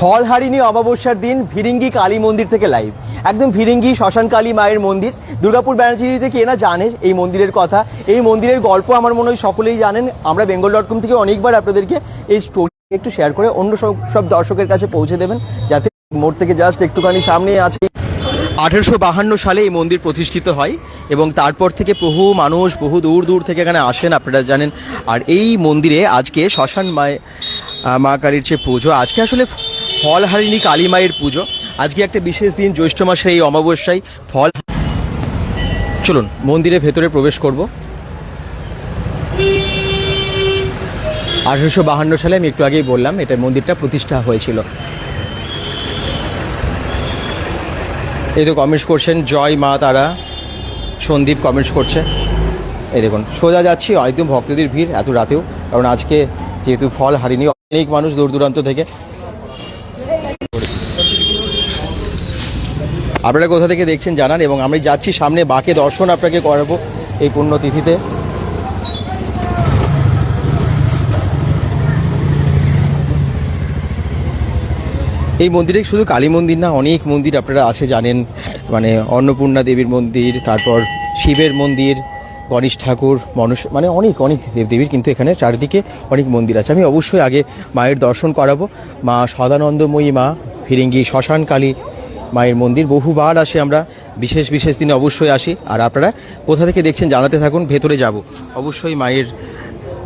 ফলহারিণী অমাবস্যার দিন ভিরিঙ্গি কালী মন্দির থেকে লাইভ একদম ভিরিঙ্গি শ্মশান কালী মায়ের মন্দির। দুর্গাপুর ব্যানার্জি থেকে কে না জানে এই মন্দিরের কথা। এই মন্দিরের গল্প আমার মনে হয় সকলেই জানেন। আমরা বেঙ্গল ডট কম থেকে অনেকবার আপনাদেরকে এই স্টোরি একটু শেয়ার করে অন্য সব সব দর্শকের কাছে পৌঁছে দেবেন। যাতে মোড় থেকে জাস্ট একটুখানি সামনে আছে। আঠেরোশো বাহান্ন সালে এই মন্দির প্রতিষ্ঠিত হয় এবং তারপর থেকে বহু মানুষ বহু দূর দূর থেকে এখানে আসেন, আপনারা জানেন। আর এই মন্দিরে আজকে শ্মশান মায় মা কালীর যে পুজো, আজকে আসলে ফলহারিণী কালী মায়ের পুজো। আজকে একটা বিশেষ দিন, জ্যৈষ্ঠ মাসের এই অমাবস্যায় ফল চলুন মন্দিরের ভেতরে প্রবেশ করব। আঠেরোশো বাহান্ন সালে আমি একটু আগেই বললাম, এটা মন্দিরটা প্রতিষ্ঠা হয়েছিল। এই তো কমেন্টস করছেন, জয় মা তারা। সন্দীপ কমেন্টস করছে। এই দেখুন, সোজা যাচ্ছি একদম ভক্তদের ভিড়, এত রাতেও। কারণ আজকে যেহেতু ফল হারিনি, অনেক মানুষ দূর দূরান্ত থেকে আপনারা কোথা থেকে দেখছেন জানান এবং আমি যাচ্ছি সামনে বাকে দর্শন আপনাকে করাবো এই পুণ্যতিথিতে এই মন্দিরে শুধু কালী মন্দির না, অনেক মন্দির আপনারা আছে জানেন। মানে অন্নপূর্ণা দেবীর মন্দির, তারপর শিবের মন্দির, গণেশ ঠাকুর, মনুষ মানে অনেক অনেক দেবদেবীর কিন্তু এখানে চারিদিকে অনেক মন্দির আছে। আমি অবশ্যই আগে মায়ের দর্শন করাবো। মা সদানন্দময়ী মা, ফিরিঙ্গি শ্মশান কালী মায়ের মন্দির। বহুবার আসে আমরা, বিশেষ বিশেষ দিনে অবশ্যই আসি। আর আপনারা কোথা থেকে দেখছেন জানাতে থাকুন, ভেতরে যাব। অবশ্যই মায়ের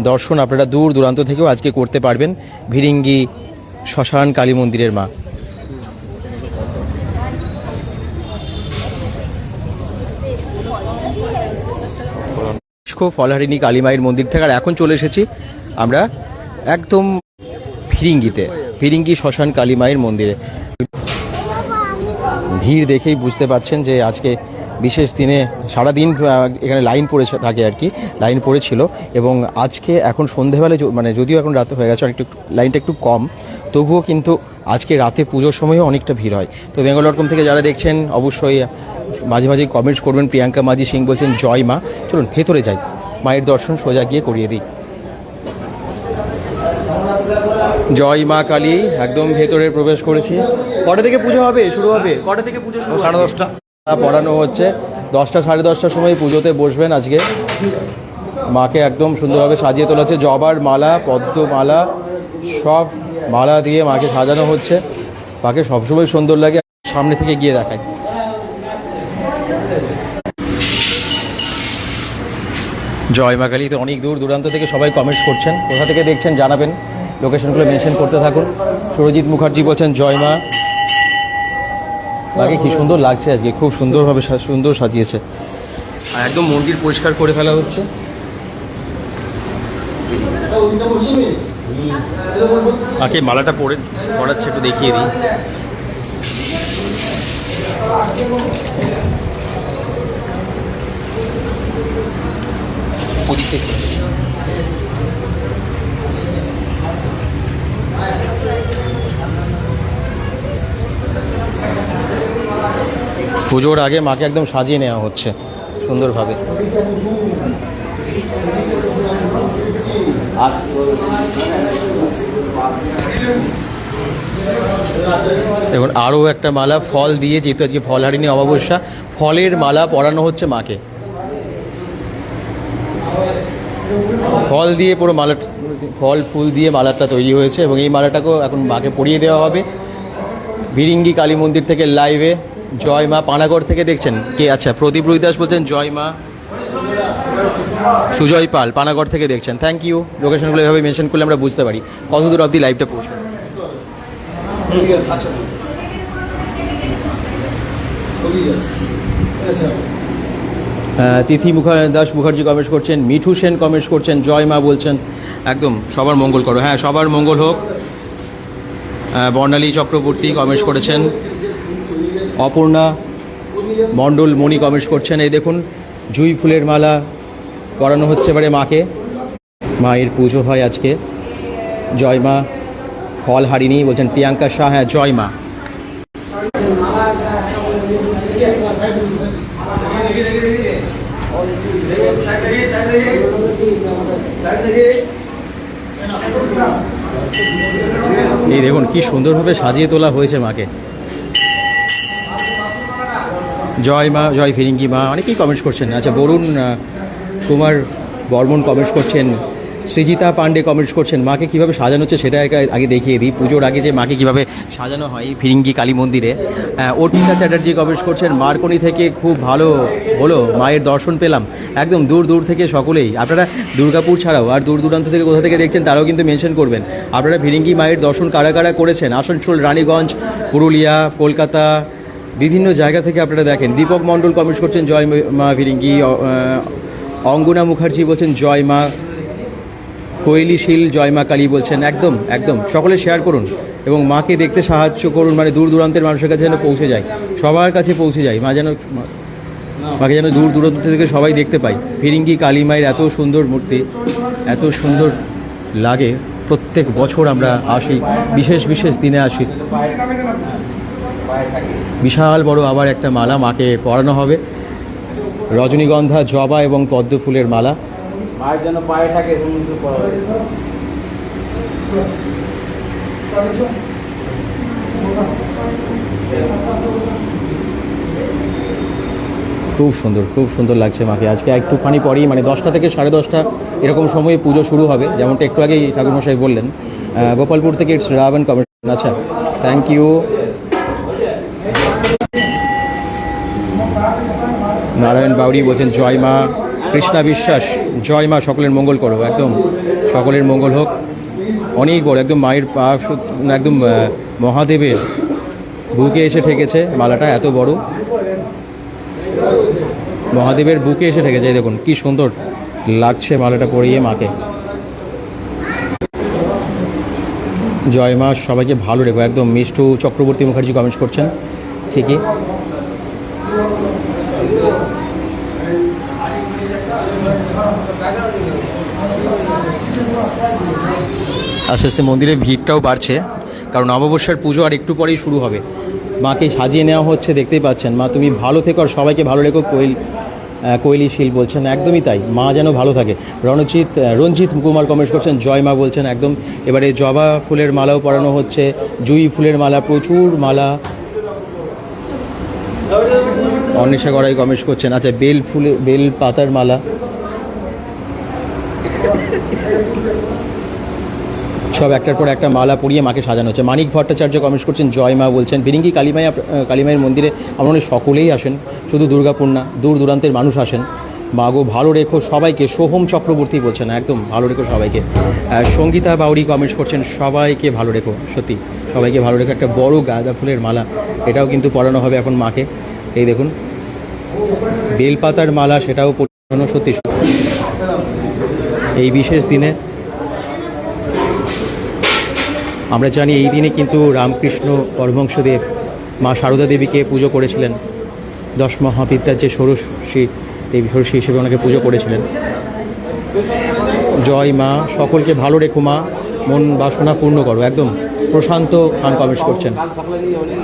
দর্শন আপনারা দূর দূরান্ত থেকেও আজকে করতে পারবেন। ভিরিঙ্গি, শ্মশান, কালী মন্দিরের মা। ফলহারিণী, কালী মায়ের মন্দির থেকে আর এখন চলে এসেছি আমরা একদম ফিরিঙ্গিতে ফিরিঙ্গি শ্মশান, কালী মায়ের মন্দিরে। ভিড় দেখেই বুঝতে পাচ্ছেন যে আজকে বিশেষ দিনে সারাদিন এখানে লাইন পড়ে থাকে আর কি, লাইন পড়েছিল। এবং আজকে এখন সন্ধেবেলায় মানে যদিও এখন রাতে হয়ে গেছে অনেকটা একটু- লাইনটা একটু কম, তবুও কিন্তু আজকে রাতে পুজোর সময়ও অনেকটা ভিড় হয়। তো বেঙ্গল ডট কম থেকে যারা দেখছেন, অবশ্যই মাঝে মাঝে কমেন্টস করবেন। প্রিয়াঙ্কা মাঝি সিং বলছেন, জয় মা। চলুন, ভেতরে যাই। মায়ের দর্শন সোজা গিয়ে করিয়ে দিই। জয় মা কালী একদম ভেতরে প্রবেশ করেছি। কটা থেকে পুজো হবে? শুরু হবে? কটা থেকে পুজো শুরু সাড়ে দশটা। পড়ানো হচ্ছে। দশটা সাড়ে দশটার সময় পুজোতে বসবেন আজকে। মাকে একদম সুন্দরভাবে সাজিয়ে তোলা হচ্ছে। জবার মালা পদ্ম মালা সব মালা দিয়ে মাকে সাজানো হচ্ছে। মাকে সবসময় সুন্দর লাগে। সামনে থেকে গিয়ে দেখায় জয় মা কালী তো অনেক দূর দূরান্ত থেকে সবাই কমেন্টস করছেন। কোথা থেকে দেখছেন জানাবেন। লোকেশনগুলো মেনশন করতে থাকুন। সুরজিৎ মুখার্জি বলছেন, জয় মা। মাকে কি সুন্দর লাগছে আজকে, খুব সুন্দরভাবে সুন্দর সাজিয়েছে। আর একদম মন্দির পরিষ্কার করে ফেলা হচ্ছে। মাকে মালাটা পরে পড়াচ্ছে একটু দেখিয়ে দিই। পুজোর আগে মাকে একদম সাজিয়ে নেওয়া হচ্ছে, সুন্দরভাবে। দেখুন, আরও একটা মালা, ফল দিয়ে যেহেতু আজকে ফল হারিনি অমাবস্যা, ফলের মালা পরানো হচ্ছে মাকে। ফল দিয়ে পুরো মালা ফল ফুল দিয়ে মালাটা তৈরি হয়েছে এবং এই মালাটাকেও এখন মাকে পরিয়ে দেওয়া হবে। ভিরিঙ্গি কালী মন্দির থেকে লাইভে জয় মা পানাগড় থেকে দেখছেন কে আচ্ছা প্রদীপ রুইদাস বলছেন জয় মা। সুজয় পাল পানাগড় থেকে দেখছেন। থ্যাংক ইউ লোকেশনগুলো এভাবে মেনশন করলে আমরা বুঝতে পারি। কত দূর অবধি লাইভটা পৌঁছবে? আহ, তিথি মুখা দাস মুখার্জি কমেন্টস করছেন, মিঠু সেন কমেন্টস করছেন, জয় মা বলছেন। একদম সবার মঙ্গল করো। হ্যাঁ সবার মঙ্গল হোক। বর্ণালী চক্রবর্তী কমেন্টস করেছেন। অপর্ণা মণ্ডল মণি কমেন্টস করছেন। এই দেখুন, জুই ফুলের মালা পরানো হচ্ছে এবারে মাকে। মায়ের পুজো হয় আজকে। জয় মা, ফল হারিনি বলছেন প্রিয়াঙ্কা শাহ। হ্যাঁ জয় মা। এই দেখুন, কি সুন্দরভাবে সাজিয়ে তোলা হয়েছে মাকে। জয় মা, জয় ফিরিঙ্গি মা, অনেকেই কমেন্টস করছেন। আচ্ছা বরুণ কুমার বর্মন কমেন্টস করছেন। সৃজিতা পান্ডে কমেন্টস করছেন, মাকে কীভাবে সাজানো হচ্ছে সেটা আগে- দেখিয়ে দিই। পুজোর আগে যে মাকে কীভাবে সাজানো হয় ফিরিঙ্গি কালী মন্দিরে। অর্পিতা চ্যাটার্জি কমেন্টস করছেন, মার্কনি থেকে খুব ভালো হলো, মায়ের দর্শন পেলাম। একদম দূর দূর থেকে সকলেই। আপনারা দুর্গাপুর ছাড়াও আর দূর দূরান্ত থেকে কোথা থেকে দেখছেন তারাও কিন্তু মেনশন করবেন। আপনারা ফিরিঙ্গি মায়ের দর্শন কারা কারা করেছেন? আসানসোল, রানীগঞ্জ, পুরুলিয়া, কলকাতা, বিভিন্ন জায়গা থেকে আপনারা দেখেন। দীপক মণ্ডল কমেন্টস করছেন, জয় মা ফিরিঙ্গি। অঙ্গনা মুখার্জি বলছেন, জয় মা কোয়েলি শীল জয় মা কালী বলছেন, একদম একদম। সকলে শেয়ার করুন এবং মাকে দেখতে সাহায্য করুন মানে দূর দূরান্তের মানুষের কাছে যেন পৌঁছে যায়, সবার কাছে পৌঁছে যায়, মা যেন মাকে যেন দূর দূরান্ত থেকে সবাই দেখতে পায়। ফিরিঙ্গি কালী মায়ের এত সুন্দর মূর্তি, এত সুন্দর লাগে, প্রত্যেক বছর আমরা আসি, বিশেষ বিশেষ দিনে আসি। বিশাল বড় আবার একটা মালা মাকে পরানো হবে, রজনীগন্ধা, জবা এবং পদ্ম ফুলের মালা। মায়ের জন্য পায়ে থাকে। খুব সুন্দর খুব সুন্দর লাগছে মাকে। আজকে একটুখানি পরেই মানে দশটা থেকে সাড়ে দশটা এরকম সময়ে পুজো শুরু হবে, যেমনটা একটু আগেই ঠাকুরমশাই বললেন। গোপালপুর থেকে ইটস রাভেন কমিশন আচ্ছা থ্যাংক ইউ নারায়ণ বাউরি বলছেন, জয় মা। কৃষ্ণা বিশ্বাস, জয় মা, সকলের মঙ্গল করো একদম সকলের মঙ্গল হোক। অনেক বড়, একদম মায়ের পা একদম মহাদেবের বুকে এসে ঠেকেছে মালাটা, এত বড়। মহাদেবের বুকে এসে ঠেকেছে দেখুন, কি সুন্দর লাগছে মালাটা পরিয়ে মাকে। জয় মা, সবাইকে ভালো রেখো, একদম মিষ্টু চক্রবর্তী মুখার্জি কমেন্টস করছেন, ঠিকই। আস্তে আস্তে মন্দিরের ভিড়টাও বাড়ছে, কারণ অমাবস্যার পুজো আর একটু পরেই শুরু হবে। মাকে সাজিয়ে নেওয়া হচ্ছে, দেখতেই পাচ্ছেন। মা, তুমি ভালো থেকো আর সবাইকে ভালো রেখো, কোয়েল কোয়েলি শীল বলছেন। একদমই তাই, মা যেন ভালো থাকে। রণজিৎ রঞ্জিত কুমার কমেন্টস করছেন, জয় মা বলছেন, একদম। এবারে জবা ফুলের মালাও পরানো হচ্ছে, জুই ফুলের মালা, প্রচুর মালা। অন্বেষা গড়াই কমেন্টস করছেন আচ্ছা বেল ফুলে, বেল পাতার মালা। সব একটার পর একটা মালা পরিয়ে মাকে সাজানো হচ্ছে। মানিক ভট্টাচার্য কমেন্টস করছেন, জয় মা বলছেন। বিরিঙ্গি কালীমাই কালীমায়ের মন্দিরে আমার সকলেই আসেন। শুধু দুর্গাপূর্ণা দূর দূরান্তের মানুষ আসেন। মা গো, ভালো রেখো সবাইকে। সোহম চক্রবর্তী বলছেন, একদম ভালো রেখো সবাইকে। সঙ্গীতা বাউরি কমেন্টস করছেন, সবাইকে ভালো রেখো, সত্যি। সবাইকে ভালো রেখো। একটা বড় গাঁদা ফুলের মালা। এটাও কিন্তু পরানো হবে এখন মাকে। এই দেখুন, বেলপাতার মালা, সেটাও পরানো সত্যি। এই বিশেষ দিনে আমরা জানি এই দিনে কিন্তু রামকৃষ্ণ পরমহংসদেব মা সারদা দেবীকে পুজো করেছিলেন। দশ মহাবিদ্যার যে ষোড়শী দেবী, ষোড়শী হিসেবে ওনাকে পুজো করেছিলেন। জয় মা, সকলকে ভালো রেখো মা, মন বাসনা পূর্ণ করো, একদম প্রশান্ত খান কমেন্টস করছেন। দিয়ে হলে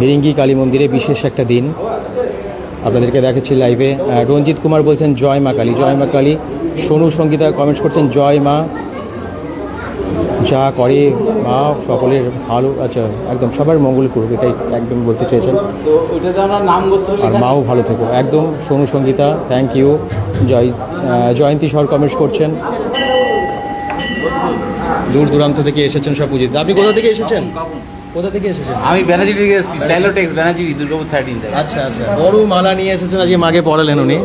বিরিঙ্গি কালী মন্দিরে বিশেষ একটা দিন। আপনাদেরকে দেখাচ্ছি লাইভে রঞ্জিত কুমার বলছেন, জয় মা কালী, জয় মা কালী। সোনু সঙ্গীতা কমেন্টস করছেন, জয় মা। যা করে মা সকলের ভালো আচ্ছা একদম সবার মঙ্গল করুক এটাই একদম বলতে চেয়েছেন। আর মাও ভালো থেকো। একদম সোনু সঙ্গীতা থ্যাংক ইউ জয় জয়ন্তী সর কমেন্টস করছেন। দূর দূরান্ত থেকে এসেছেন সব পুজো আপনি কোথা থেকে এসেছেন? কোথা থেকে এসেছেন? আমি ব্যানার্জি থেকে এসেছি স্টাইলোটেক্স ব্যানার্জি দুর্গাপুর থার্টিন আচ্ছা আচ্ছা। বড় মালা নিয়ে এসেছেন আজকে মাকে পড়ালেন উনি।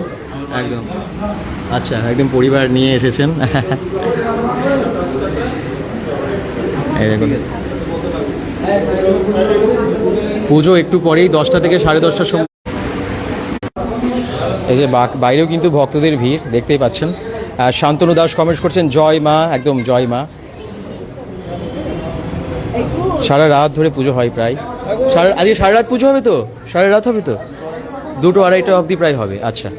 একদম। আচ্ছা একদম পরিবার নিয়ে এসেছেন। পুজো একটু পরেই দশটা থেকে সাড়ে দশটার সময়। এই যে বাইরেও কিন্তু ভক্তদের ভিড়, দেখতেই পাচ্ছেন। শান্তনু দাস কমেন্টস করছেন, জয় মা একদম জয় মা। সারা রাত ধরে পুজো হয় প্রায়। সারা আজকে সারা রাত পুজো হবে তো? সারা রাত হবে তো? দুটো আড়াইটা অবধি প্রায় হবে আচ্ছা।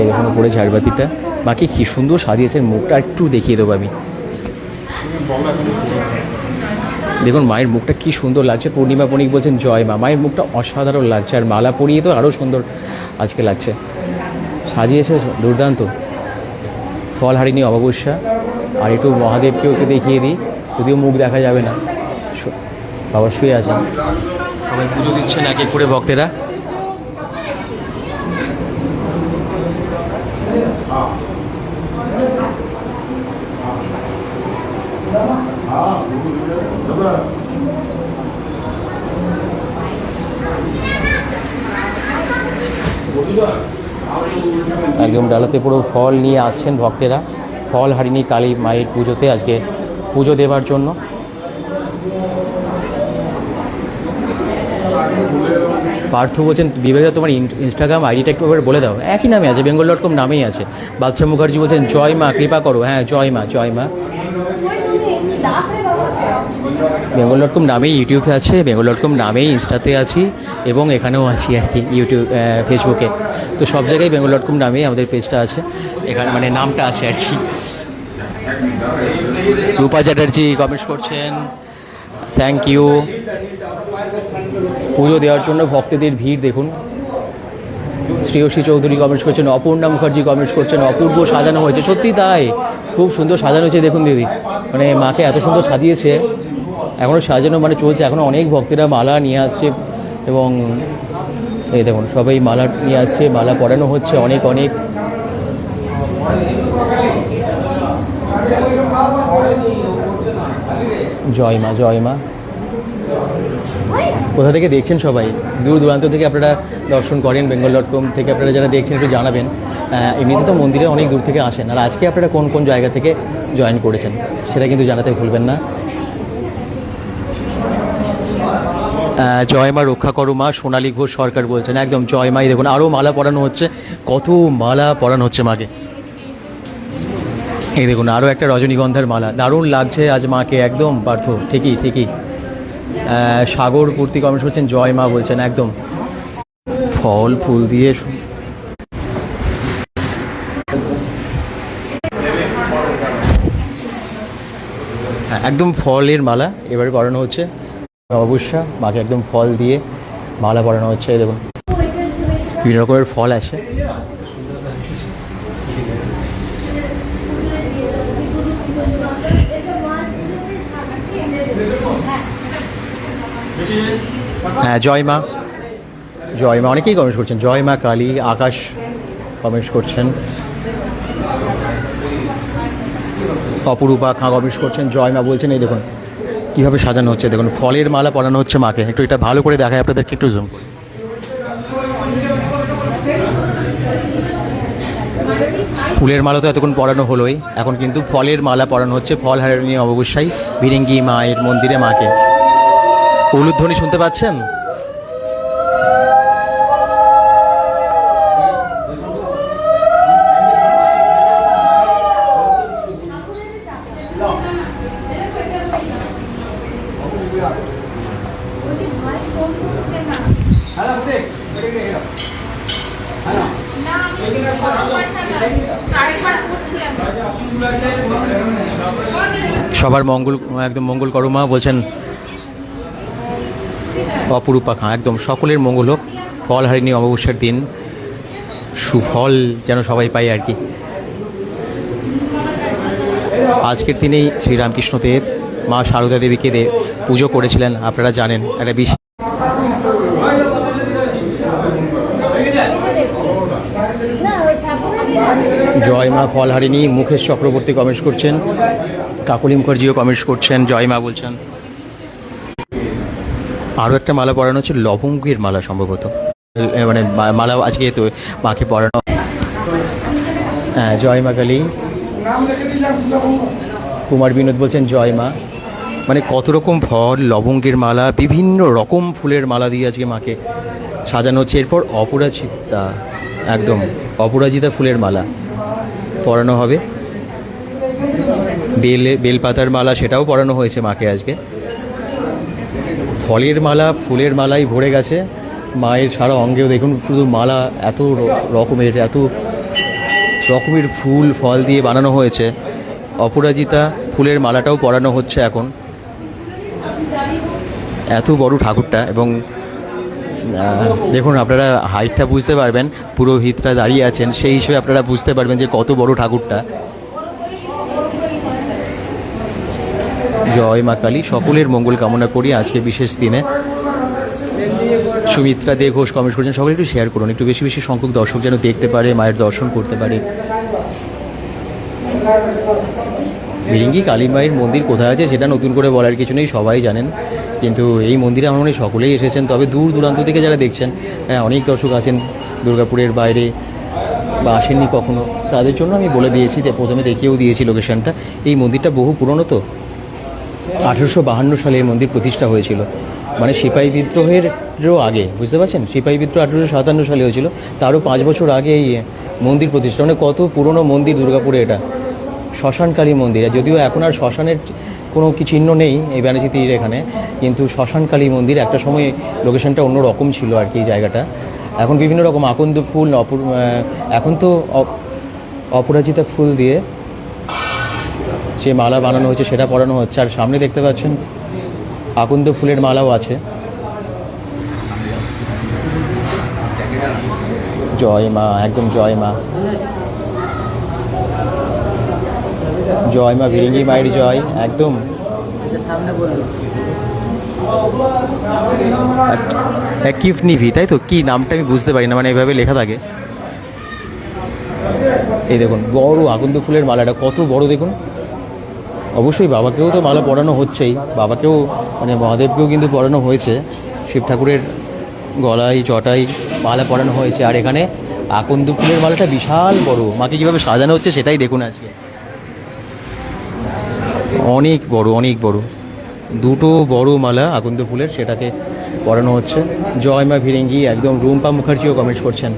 এই দেখুন উপরে ঝাড়বাতিটা। বাকি কি সুন্দর সাজিয়েছেন, মুখটা একটু দেখিয়ে দেবো আমি। দেখুন, মায়ের মুখটা কি সুন্দর লাগছে। পূর্ণিমা পণিক বলছেন, জয় মা। মায়ের মুখটা অসাধারণ লাগছে, আর মালা পরিয়ে তো আরও সুন্দর আজকে লাগছে। সাজিয়েছে দুর্দান্ত। ফল হারিনি অমাবস্যা। আর একটু মহাদেবকে ওকে দেখিয়ে দিই, যদিও মুখ দেখা যাবে না। বাবা শুয়ে আছেন। সবাই পুজো দিচ্ছেন এক এক করে ভক্তেরা। একদম ডালাতে পুরো ফল নিয়ে আসছেন ভক্তেরা। ফল হারিনি কালী মায়ের পুজোতে আজকে পুজো দেওয়ার জন্য। পার্থ বলছেন, বিবেকা তোমার ইন- ইনস্টাগ্রাম আইডিটা একটু বলে দাও। একই নামে আছে, বেঙ্গল ডট কম নামেই আছে। বাদশা মুখার্জি বলছেন, জয় মা, কৃপা করো। হ্যাঁ জয় মা জয় মা। বেঙ্গল ডট কম নামেই ইউটিউবে আছে, বেঙ্গল ডট কম নামেই ইনস্টাতে আছি এবং এখানেও আছি আর কি ইউটিউব ফেসবুকে তো সব জায়গায় বেঙ্গল ডট কম নামেই আমাদের পেজটা আছে, এখানে মানে নামটা আছে আর কি। রূপা চ্যাটার্জি কমেন্টস করছেন থ্যাংক ইউ পুজো দেওয়ার জন্য ভক্তদের ভিড় দেখুন। শ্রেয়সী চৌধুরী কমেন্টস করছেন, অপূর্ণা মুখার্জি কমেন্টস করছেন, অপূর্ব সাজানো হয়েছে। সত্যি তাই, খুব সুন্দর সাজানো হয়েছে, দেখুন দিদি। মানে মাকে এত সুন্দর সাজিয়েছে এখনও সাজানো মানে চলছে এখনও অনেক ভক্তেরা মালা নিয়ে আসছে এবং এই দেখুন, সবাই মালা নিয়ে আসছে, মালা পরানো হচ্ছে অনেক অনেক। জয় মা জয় মা। কোথা থেকে দেখছেন সবাই? দূর দূরান্ত থেকে আপনারা দর্শন করেন বেঙ্গল ডট কম থেকে আপনারা যারা দেখছেন একটু জানাবেন। এমনিতে তো মন্দিরে অনেক দূর থেকে আসেন। আর আজকে আপনারা কোন কোন জায়গা থেকে জয়েন করেছেন? সেটা কিন্তু জানাতে ভুলবেন না। জয় মা, রক্ষা করো মা, সোনালী ঘোষ সরকার বলছেন। একদম, জয় মাই, দেখুন আরও মালা পরানো হচ্ছে। কত মালা পরানো হচ্ছে মাকে। এই দেখুন আরও একটা রজনীগন্ধার মালা। দারুণ লাগছে আজ মাকে, একদম পার্থ। ঠিকই ঠিকই। সাগর পূর্তি কমেন্ট করছেন জয় মা বলছেন একদম। ফল ফুল দিয়ে হ্যাঁ, একদম ফলের মালা এবারে পরানো হচ্ছে। অবশ্যা মাকে একদম ফল দিয়ে মালা পরানো হচ্ছে দেখুন। বিভিন্ন রকমের ফল আছে। হ্যাঁ জয় মা। জয় মা। অনেকেই কমেন্টস করছেন। জয় মা, কালী, আকাশ কমেন্টস করছেন। অপরূপা খাঁ কমেন্টস করছেন। জয় মা বলছেন, এই দেখুন, কীভাবে সাজানো হচ্ছে। দেখুন, ফলের মালা পরানো হচ্ছে মাকে। একটু এটা ভালো করে দেখায় আপনাদেরকে, একটু জুম ফুলের মালা তো এতক্ষণ পরানো হলোই। এখন কিন্তু ফলের মালা পরানো হচ্ছে। ফল হারানি অবশ্যই ভিরিঙ্গি মায়ের মন্দিরে মাকে। উলুধ্বনি শুনতে পাচ্ছেন? সবার মঙ্গল একদম মঙ্গল করো মা বলছেন অপরূপা খাঁ। একদম সকলের মঙ্গল হোক ফল হারিনি অমাবস্যার দিন। সুফল যেন সবাই পায় আর কি। আজকের দিনেই শ্রীরামকৃষ্ণ দেব, মা সারদা দেবীকে দে পুজো করেছিলেন, আপনারা জানেন, একটা বিশেষ জয় মা ফল হারিনি মুকেশ চক্রবর্তী কমেন্টস করছেন, কাকলি মুখার্জিও কমেন্টস করছেন, জয় মা বলছেন। আরও একটা মালা পরানো হচ্ছে, লবঙ্গের মালা সম্ভবত। মানে মালা আজকে তো মাকে পরানো। হ্যাঁ জয় মা কালী। কুমার বিনোদ বলছেন, জয় মা। মানে কত রকম ফল, লবঙ্গের মালা, বিভিন্ন রকম ফুলের মালা দিয়ে আজকে মাকে সাজানো হচ্ছে। এরপর অপরাজিতা, একদম অপরাজিতা ফুলের মালা পরানো হবে। বেল, বেলপাতার মালা সেটাও পরানো হয়েছে মাকে আজকে। ফলের মালা, ফুলের মালাই ভরে গেছে। মায়ের সারা অঙ্গেও দেখুন, শুধু মালা এত রকমের এত রকমের ফুল, ফল দিয়ে বানানো হয়েছে। অপরাজিতা, ফুলের মালাটাও পরানো হচ্ছে এখন। এত বড় ঠাকুরটা এবং দেখুন, আপনারা হাইটটা বুঝতে পারবেন পুরোহিতরা দাঁড়িয়ে আছেন, সেই হিসেবে আপনারা বুঝতে পারবেন যে কত বড় ঠাকুরটা। জয় মা কালী। সকলের মঙ্গল কামনা করি আজকে বিশেষ দিনে। সুমিত্রা দে ঘোষ কমেন্ট করেছেন, সকলে একটু শেয়ার করুন। একটু বেশি বেশি সংখ্যক দর্শক যেন দেখতে পারে, মায়ের দর্শন করতে পারে। ভিরিঙ্গি কালী মায়ের মন্দির কোথায় আছে সেটা নতুন করে বলার কিছু নেই, সবাই জানেন। কিন্তু এই মন্দিরে আমার মনে সকলেই এসেছেন। তবে দূর দূরান্ত থেকে যারা দেখছেন হ্যাঁ অনেক দর্শক আছেন দুর্গাপুরের বাইরে বা আসেননি কখনো। তাদের জন্য আমি বলে দিয়েছি যে প্রথমে দেখিয়েও দিয়েছি লোকেশনটা এই মন্দিরটা বহু পুরনো তো। আঠেরোশো বাহান্ন সালে এই মন্দির প্রতিষ্ঠা হয়েছিল। মানে সিপাহী বিদ্রোহেরও আগে, বুঝতে পারছেন? সিপাহী বিদ্রোহ আঠেরোশো সাতান্ন সালে হয়েছিল। তারও পাঁচ বছর আগে এই মন্দির প্রতিষ্ঠা। মানে কত পুরনো মন্দির দুর্গাপুরে এটা। শ্মশানকালী মন্দির। যদিও এখন আর শ্মশানের কোনো কি চিহ্ন নেই এই ব্যানার্জি তীর এখানে, কিন্তু শ্মশানকালী মন্দির একটা সময় লোকেশনটা অন্য রকম ছিল আর কি জায়গাটা। এখন বিভিন্ন রকম আকন্দ ফুল এখন তো অপরাজিতা ফুল দিয়ে যে মালা বানানো হচ্ছে সেটা পরানো হচ্ছে। আর সামনে দেখতে পাচ্ছেন আকন্দ ফুলের মালাও আছে। জয় মা, একদম জয় মা। জয় মা ভিরিঙ্গি মায়ের জয়, একদম। নিভি, তাই তো? কি নামটা আমি বুঝতে পারি না মানে এভাবে লেখা থাকে। এই দেখুন, বড় আকন্দ ফুলের মালাটা, কত বড় দেখুন। অবশ্যই বাবাকেও তো মালা পরানো হচ্ছেই। বাবাকেও মানে মহাদেবকেও কিন্তু পড়ানো হয়েছে। শিব ঠাকুরের গলায় জটাই মালা পরানো হয়েছে। আর এখানে আকন্দ ফুলের মালাটা বিশাল বড়। মাকে কীভাবে সাজানো হচ্ছে সেটাই দেখুন আজকে। অনেক বড় অনেক বড়। দুটো বড় মালা আকন্দ ফুলের সেটাকে পরানো হচ্ছে। জয় মা ভিরেঙ্গি একদম রুম্পা মুখার্জিও কমেন্টস করছেন।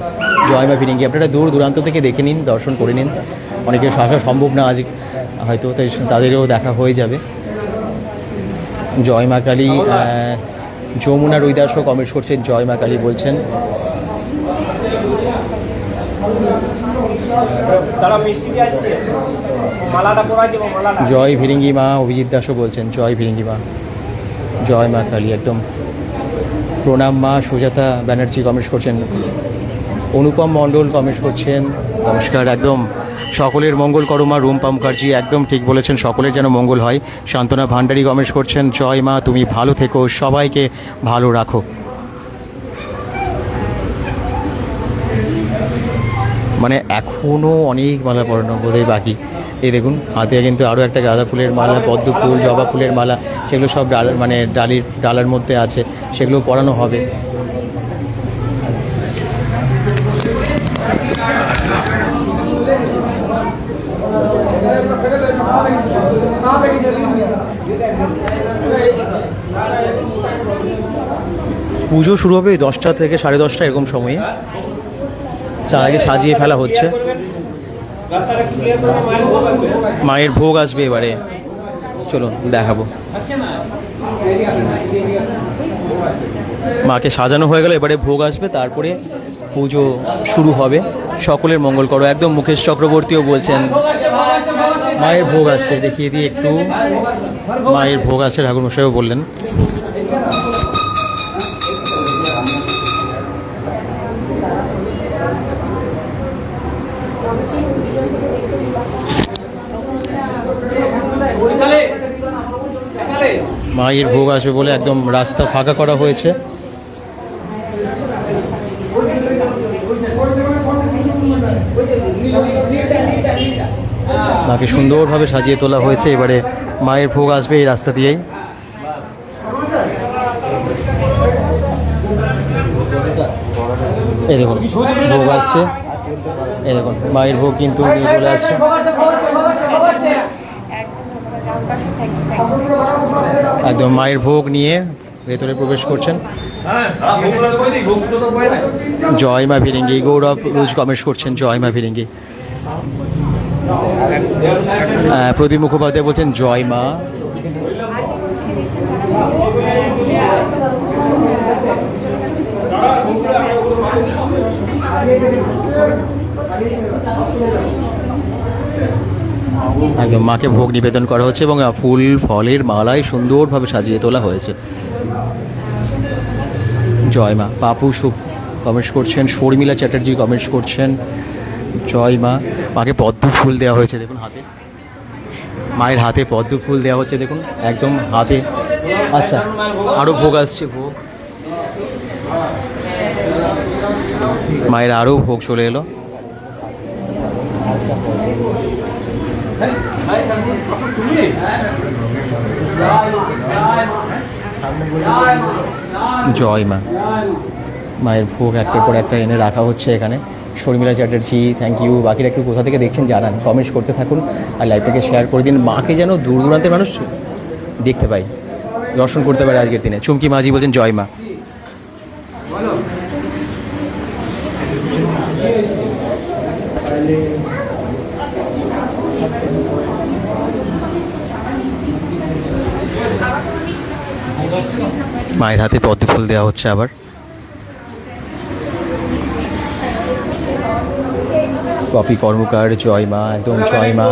জয় মা ভিরেঙ্গি আপনারা দূর দূরান্ত থেকে দেখে নিন, দর্শন করে নিন। অনেকের আসা সম্ভব না আজ হয়তো তাই তাদেরও দেখা হয়ে যাবে। জয় মা কালী যমুনা রৈদাসও কমেন্টস করছেন জয় মা কালী বলছেন। জয় ভিরিঙ্গি মা অভিজিৎ দাসও বলছেন জয় ভিরিঙ্গি মা। জয় মা কালী একদম। প্রণাম মা সুজাতা ব্যানার্জি কমেন্টস করছেন। অনুপম মণ্ডল কমেন্টস করছেন। নমস্কার একদম। সকলের মঙ্গল করো মা রুম্পা মুখার্জি একদম ঠিক বলেছেন, সকলের যেন মঙ্গল হয়। শান্তনা ভান্ডারী গমেশ করছেন, জয় মা, তুমি ভালো থেকো, সবাইকে ভালো রাখো। মানে এখনও অনেক মালা পরানো বোধহয় বাকি। এই দেখুন, হাতে কিন্তু আরও একটা গাঁদা ফুলের মালা, পদ্ম ফুল, জবা ফুলের মালা, সেগুলো সব ডাল মানে ডালির ডালার মধ্যে আছে, সেগুলো পরানো হবে। পুজো শুরু হবে দশটা থেকে সাড়ে দশটা এরকম সময়ে। তার আগে সাজিয়ে ফেলা হচ্ছে। মায়ের ভোগ আসবে এবারে। চলুন, দেখাবো। মাকে সাজানো হয়ে গেল, এবারে ভোগ আসবে, তারপরে পুজো শুরু হবে। সকলের মঙ্গল করো। একদম মুকেশ চক্রবর্তীও বলছেন, মায়ের ভোগ আসছে। দেখিয়ে দিই একটু। মায়ের ভোগ আছে ঠাকুরমশাইও বললেন। মায়ের ভোগ আসবে বলে একদম রাস্তা ফাঁকা করা হয়েছে। মাকে সুন্দরভাবে সাজিয়ে তোলা হয়েছে। এবারে মায়ের ভোগ আসবে এই রাস্তা দিয়েই। এই দেখুন, ভোগ আসছে। এই দেখুন, মায়ের ভোগ কিন্তু নিয়ে চলে আসছে। একদম মায়ের ভোগ নিয়ে ভেতরে প্রবেশ করছেন। জয় মা ভিরিঙ্গি গৌরব রোজ কমেন্টস করছেন, জয় মা ভিরিঙ্গি প্রদীপ মুখোপাধ্যায় বলছেন, জয় মা। একদম মাকে ভোগ নিবেদন করা হচ্ছে এবং ফুল, ফলের মালায় সুন্দরভাবে সাজিয়ে তোলা হয়েছে। জয় মা। পাপু সুপ কমেন্টস করছেন, শর্মিলা চ্যাটার্জি কমেন্টস করছেন, জয় মা। মাকে পদ্ম ফুল দেওয়া হয়েছে, দেখুন হাতে। মায়ের হাতে পদ্ম ফুল দেওয়া হচ্ছে, দেখুন, একদম হাতে। আচ্ছা আরও ভোগ আসছে, ভোগ। মায়ের আরও ভোগ চলে এলো। জয় মা। মায়ের ভোগ একটার পর একটা এনে রাখা হচ্ছে এখানে। শর্মিলা চ্যাটার্জি থ্যাংক ইউ বাকিরা একটু কোথা থেকে দেখছেন জানান কমেন্টস করতে থাকুন আর লাইভটাকে শেয়ার করে দিন। মাকে যেন দূর দূরান্তের মানুষ দেখতে পাই দর্শন করতে পারে আজকের দিনে। চুমকি মাঝি বলছেন, জয় মা। মায়ের হাতে পদ্ম ফুল দেওয়া হচ্ছে আবার। পপি কর্মকার, জয় মা, একদম জয় মা।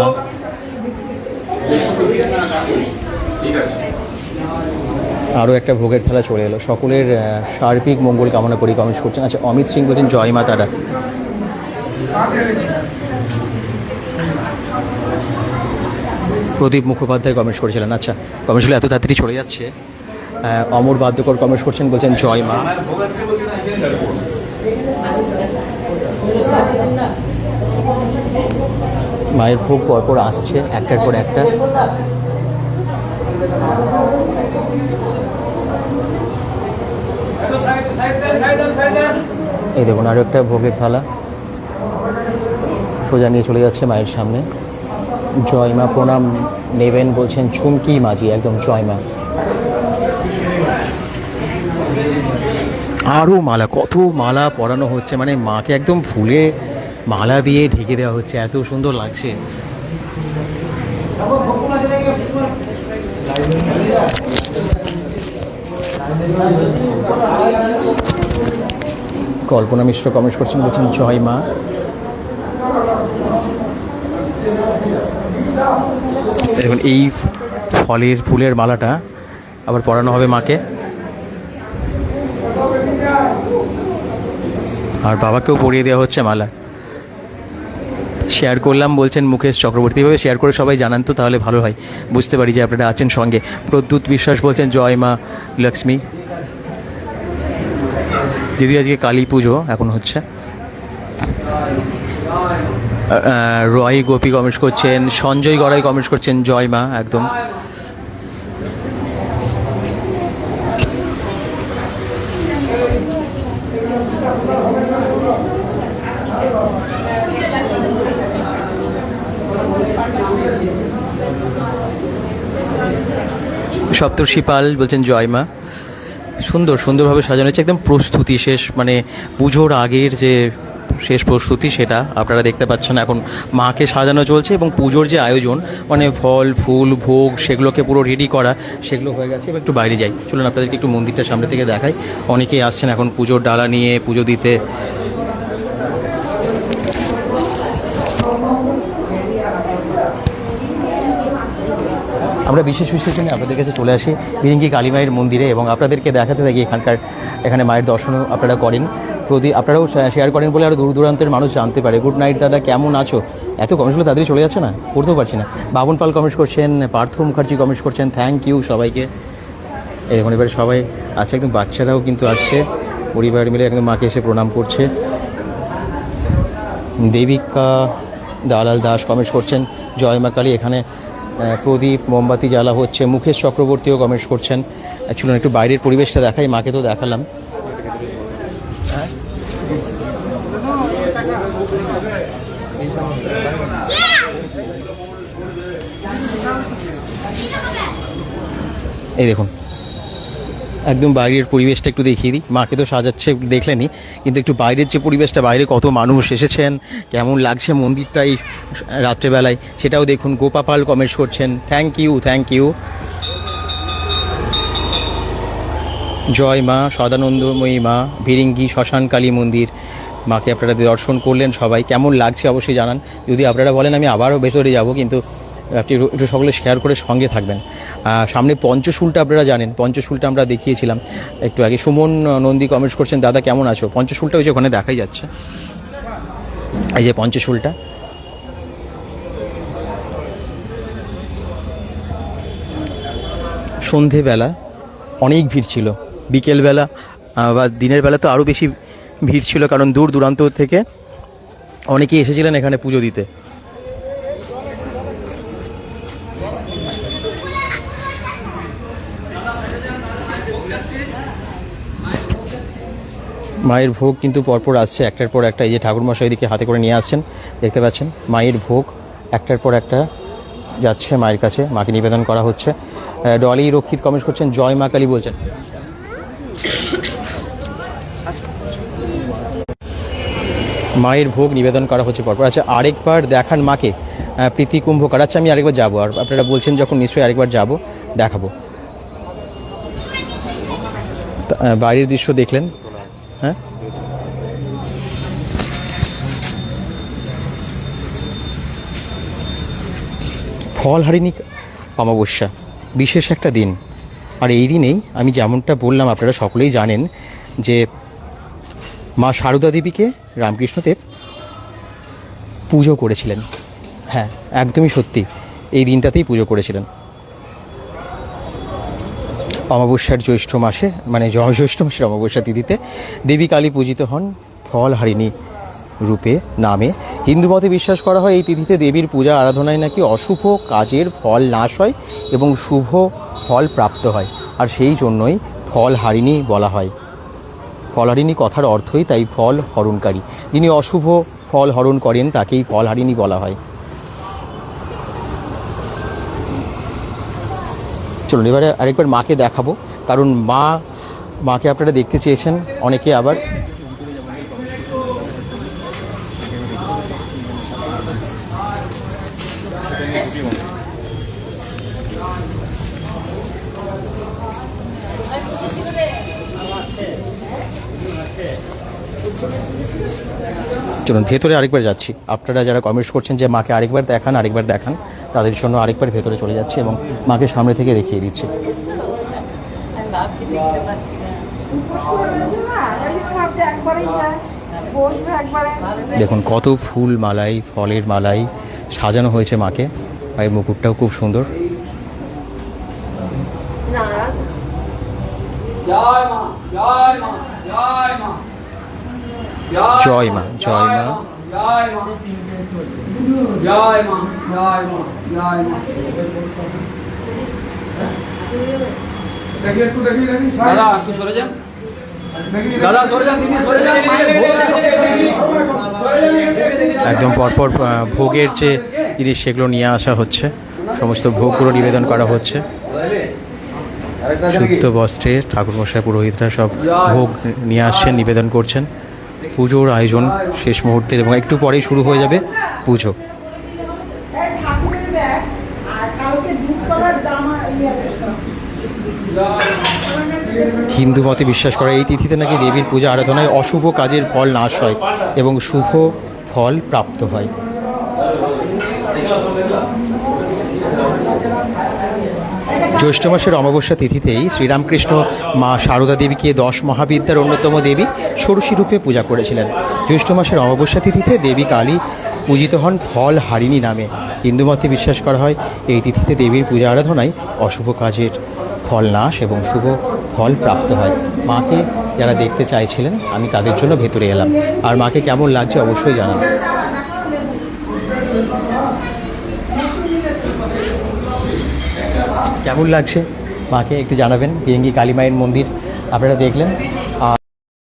আরও একটা ভোগের থালা চলে এলো। সকলের সার্বিক মঙ্গল কামনা করি, কমেন্টস করছেন। আচ্ছা অমিত সিং বলছেন, জয় মা তারা। প্রদীপ মুখোপাধ্যায় কমেন্টস করেছিলেন। আচ্ছা কমেন্টসগুলো এত তাড়াতাড়ি চলে যাচ্ছে। অমর বাদ্যকর কমেন্টস করছেন, বলছেন, জয় মা। মায়ের ভোগ পরপর আসছে, একটার পর একটা। এই দেখুন আরও একটা ভোগের থালা। সোজা নিয়ে চলে যাচ্ছে মায়ের সামনে। জয় মা, প্রণাম নেবেন, বলছেন চুমকি মাঝি, একদম জয় মা। আরও মালা, কত মালা পরানো হচ্ছে মানে মাকে একদম ফুলে মালা দিয়ে ঢেকে দেওয়া হচ্ছে, এত সুন্দর লাগছে। কল্পনা মিশ্র কমেন্ট করছেন, বলছেন, জয় মা। দেখুন, এই ফলের, ফুলের মালাটা আবার পরানো হবে মাকে। আর বাবাকেও পরিয়ে দেওয়া হচ্ছে মালা। শেয়ার করলাম, বলছেন মুকেশ চক্রবর্তী। এভাবে শেয়ার করে সবাই জানান তো, তাহলে ভালো হয়। বুঝতে পারি যে আপনারা আছেন সঙ্গে। প্রদ্যুৎ বিশ্বাস বলছেন, জয় মা লক্ষ্মী। যদি আজকে কালী পুজো এখন হচ্ছে। রয় গোপী কমেন্টস করছেন, সঞ্জয় গড়াই কমেন্টস করছেন, জয় মা, একদম। সপ্তর্ষি পাল বলছেন জয়মা সুন্দর, সুন্দরভাবে সাজানো হচ্ছে একদম প্রস্তুতি শেষ মানে পুজোর আগের যে শেষ প্রস্তুতি সেটা আপনারা দেখতে পাচ্ছেন এখন মাকে সাজানো চলছে এবং পুজোর যে আয়োজন মানে ফল, ফুল, ভোগ সেগুলোকে পুরো রেডি করা সেগুলো হয়ে গেছে। এবার একটু বাইরে যাই। চলুন আপনাদেরকে একটু মন্দিরটা সামনে থেকে দেখাই। অনেকেই আসছেন এখন পুজোর ডালা নিয়ে পুজো দিতে। আমরা বিশেষ বিশেষ জন্য আপনাদের কাছে চলে আসি বিরিঙ্গি কালী মায়ের মন্দিরে এবং আপনাদেরকে দেখাতে থাকি এখানকার এখানে মায়ের দর্শনও আপনারা করেন। প্রতি আপনারাও শেয়ার করেন বলে আরও দূর দূরান্তের মানুষ জানতে পারে। গুড নাইট দাদা, কেমন আছো? এত কমেন্টসগুলো তাড়াতাড়ি চলে যাচ্ছে না? পড়তেও পারছি না। বাবন পাল কমেন্টস করছেন, পার্থ মুখার্জি কমেন্টস করছেন থ্যাংক ইউ সবাইকে। এই দেখুন, এবারে সবাই আছে, একদম বাচ্চারাও কিন্তু আসছে। পরিবার মিলে একদম মাকে এসে প্রণাম করছে। দেবিকা দালাল দাস কমেন্টস করছেন, জয় মা কালী, এখানে প্রদীপ, মোমবাতি জ্বালা হচ্ছে মুখেশ চক্রবর্তীও কমেন্টস করছেন। চলুন একটু বাইরের পরিবেশটা দেখাই, মাকে তো দেখালাম। এই দেখুন। একদম বাইরের পরিবেশটা একটু দেখিয়ে দিই। মাকে তো সাজাচ্ছে দেখলেনি, কিন্তু একটু বাইরের যে পরিবেশটা, বাইরে কত মানুষ এসেছেন, কেমন লাগছে মন্দিরটা এই রাত্রেবেলায়, সেটাও দেখুন। গোপাপাল কমেন্টস করছেন থ্যাংক ইউ থ্যাংক ইউ জয় মা, সদানন্দময়ী মা, ভিরিঙ্গি, শ্মশান কালী মন্দির। মাকে আপনারা দর্শন করলেন সবাই, কেমন লাগছে অবশ্যই জানান। যদি আপনারা বলেন আমি আবারও ভেতরে যাব, কিন্তু আপনি একটু- সকলে শেয়ার করে সঙ্গে থাকবেন। সামনে পঞ্চশুলটা আপনারা জানেন। পঞ্চশুলটা আমরা দেখিয়েছিলাম। একটু আগে সুমন নন্দী কমেন্টস করছেন, দাদা, কেমন আছো? পঞ্চশুলটা ওই যে ওখানে দেখাই যাচ্ছে। এই যে পঞ্চশুলটা। সন্ধেবেলা অনেক ভিড় ছিল। বিকেলবেলা বা দিনের বেলা তো আরও বেশি ভিড় ছিল, কারণ দূর দূরান্ত থেকে অনেকেই এসেছিলেন এখানে পুজো দিতে। মায়ের ভোগ কিন্তু পরপর আসছে, একটার পর একটা, এই যে ঠাকুরমশাই এদিকে হাতে করে নিয়ে আসছেন, দেখতে পাচ্ছেন, মায়ের ভোগ, একটার পর একটা যাচ্ছে মায়ের কাছে, মাকে নিবেদন করা হচ্ছে। ডলি রক্ষিত কমেন্ট করছেন, জয় মা কালী বলছেন। মায়ের ভোগ নিবেদন করা হচ্ছে পরপর। আচ্ছা আরেকবার দেখান মাকে প্রীতি কুম্ভকার। আচ্ছা আমি আরেকবার যাব, আর আপনারা বলছেন যখন নিশ্চয়ই আরেকবার যাব, দেখাবো। বাইরের দৃশ্য দেখলেন হ্যাঁ? ফল হারিনি অমাবস্যা। বিশেষ একটা দিন। আর এই দিনেই আমি যেমনটা বললাম, আপনারা সকলেই জানেন যে মা সারদা দেবীকে রামকৃষ্ণদেব পুজো করেছিলেন। হ্যাঁ একদমই সত্যি, এই দিনটাতেই পুজো করেছিলেন। অমাবস্যার জ্যৈষ্ঠ মাসে মানে জ্যৈষ্ঠ মাসের অমাবস্যা তিথিতে দেবী কালী পূজিত হন ফল হারিণী রূপে, নামে। হিন্দু মতে বিশ্বাস করা হয় এই তিথিতে দেবীর পূজা আরাধনায় নাকি অশুভ কাজের ফল নাশ হয় এবং শুভ ফল প্রাপ্ত হয়, আর সেই জন্যই ফল হারিণী বলা হয়। ফলহারিণী কথার অর্থই তাই ফল হরণকারী। যিনি অশুভ ফল হরণ করেন তাকেই ফলহারিণী বলা হয়। চলুন এবারে আরেকবার মাকে দেখাবো। কারণ মা মাকে আপনারা দেখতে চেয়েছেন অনেকে আবার চলুন, ভেতরে আরেকবার যাচ্ছি। আপনারা যারা কমেন্টস করছেন যে মাকে আরেকবার দেখান আরেকবার দেখান, তাদের জন্য আরেকবার ভেতরে চলে যাচ্ছি এবং মাকে সামনে থেকে দেখিয়ে দিচ্ছি। দেখুন, কত ফুল মালাই, ফলের মালাই সাজানো হয়েছে মাকে। মায়ের মুকুটটাও খুব সুন্দর। জয় মা জয় মা। দাদা একটু সরে যান। দাদা সরে যান দিদি সরে যান একদম পরপর ভোগের যে জিনিস সেগুলো নিয়ে আসা হচ্ছে। সমস্ত ভোগগুলো নিবেদন করা হচ্ছে। শুদ্ধ বস্ত্রে ঠাকুরমশাই পুরোহিতরা সব ভোগ নিয়ে আসছেন নিবেদন করছেন। পুজোর আয়োজন শেষ মুহূর্তে এবং একটু পরেই শুরু হয়ে যাবে পুজো। হিন্দু মতে বিশ্বাস করা, এই তিথিতে নাকি দেবীর পূজা আরাধনায় অশুভ কাজের ফল নাশ হয় এবং শুভ ফল প্রাপ্ত হয়। জ্যৈষ্ঠ মাসের অমাবস্যা তিথিতেই শ্রীরামকৃষ্ণ মা সারদা দেবীকে দশ মহাবিদ্যার অন্যতম দেবী ষোড়শী রূপে পূজা করেছিলেন। জ্যৈষ্ঠ মাসের অমাবস্যা তিথিতে দেবী কালী পূজিত হন ফল হারিণী নামে। হিন্দু মতে বিশ্বাস করা হয়, এই তিথিতে দেবীর পূজা আরাধনায় অশুভ কাজের ফল নাশ এবং শুভ ফল প্রাপ্ত হয়। মাকে যারা দেখতে চাইছিলেন, আমি তাদের জন্য ভেতরে এলাম। আর মাকে কেমন লাগছে অবশ্যই জানান কেমন লাগছে? মাকে একটু জানাবেন। বিরিঙ্গি কালী মায়ের মন্দির আপনারা দেখলেন।